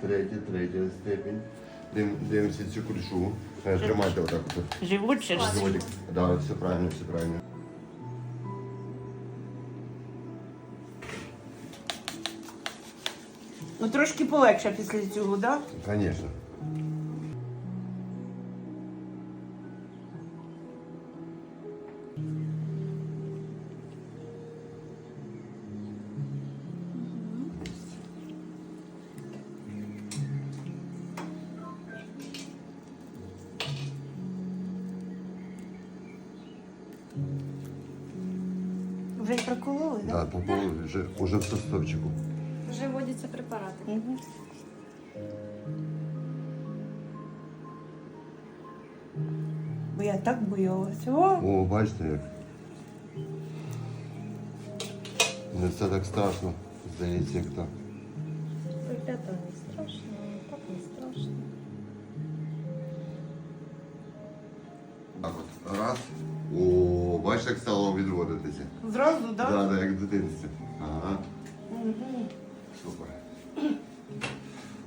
третя, третя степень. Див- Дивимося цю кульшу. Е, Тримайте отак. от. Живуть ж. Животик. Да, все правильно, все правильно. Ну трошки полегше після цього, так? Да? Конечно. Вже й прокололи, так? Да, попали вже, уже в состовчику. Вже вводяться препарати. Угу. Бо я так боялася. О! О, бачите як. Не все так страшно, здається, як так. Ребята, не страшно, О, бачите, як стало відводитися. Зразу, так? Так, Да? да, як в дитинстві. Ага, Угу. супер.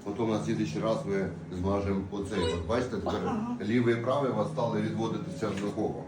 Потім на слідчий раз ми змажемо оцей. От бачите, тепер лівий і правий у вас стали відводитися однаково.